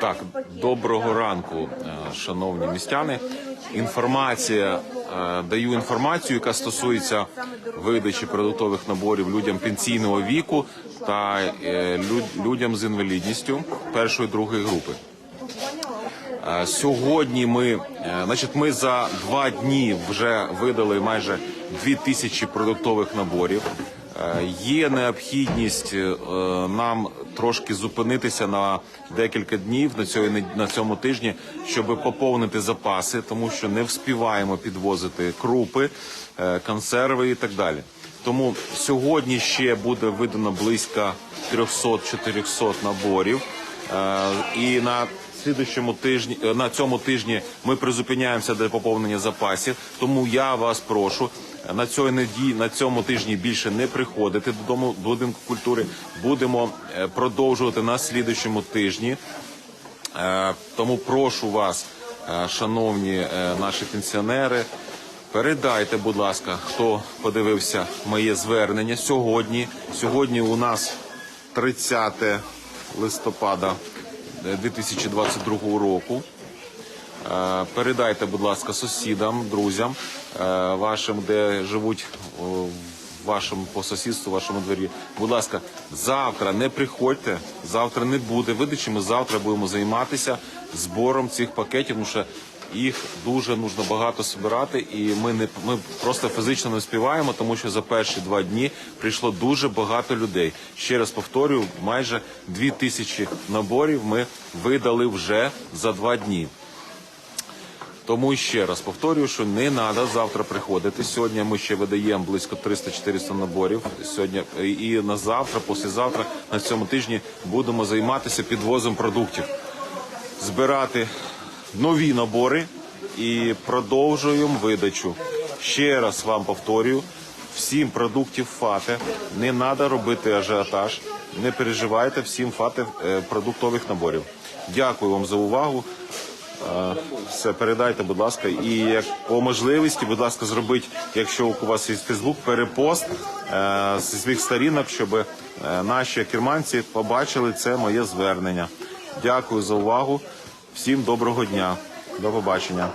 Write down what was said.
Так, доброго ранку, е, шановні містяни. Інформація е, даю інформацію, яка стосується видачі продуктових наборів людям пенсійного віку та е, людям з інвалідністю першої другої групи. Сьогодні ми, значить, ми за два дні вже видали майже дві тисячі продуктових наборів. Е, Є необхідність е, нам трошки зупинитися на декілька днів на цьому на цьому тижні, щоб поповнити запаси, тому що не вспіваємо підвозити крупи, е, консерви і так далі. Тому сьогодні ще буде видано близько 300-400 наборів. І на слідущому тижні е, на цьому тижні ми призупиняємося для поповнення запасів. Тому я вас прошу е, на цьому неділі, на цьому тижні більше не приходити додому до будинку культури. Будемо е, продовжувати на слідущому тижні. Тому прошу вас, шановні наші пенсіонери, передайте, будь ласка, хто подивився моє звернення сьогодні. Сьогодні у нас 30 листопада 2022 року. Е, Передайте, будь ласка, сусідам, друзям е, вашим, де живуть в вашому по сусідству, вашому дворі. Будь ласка, завтра не приходьте, завтра не буде видачі. Ми завтра будемо займатися збором цих пакетів, тому що їх дуже нужно багато збирати, і ми не ми просто фізично не співаємо, тому що за перші два дні прийшло дуже багато людей. Ще раз повторюю, майже дві тисячі наборів ми видали вже за два дні. Тому ще раз повторюю, що не треба завтра приходити. Сьогодні ми ще видаємо близько 300-400 наборів. Сьогодні і на завтра, післязавтра, на цьому тижні будемо займатися підвозом продуктів, збирати нові набори і продовжуємо видачу. Ще раз вам повторюю, всім продуктів фати не треба робити ажіотаж. Не переживайте всім фати е, продуктових наборів. Дякую вам за увагу. Е, Все передайте, будь ласка, і як по можливості, будь ласка, зробіть, якщо у вас є Фейсбук, перепост е, зі своїх сторінок, щоб е, наші керманці побачили це моє звернення. Дякую за увагу. Всім доброго дня. До побачення.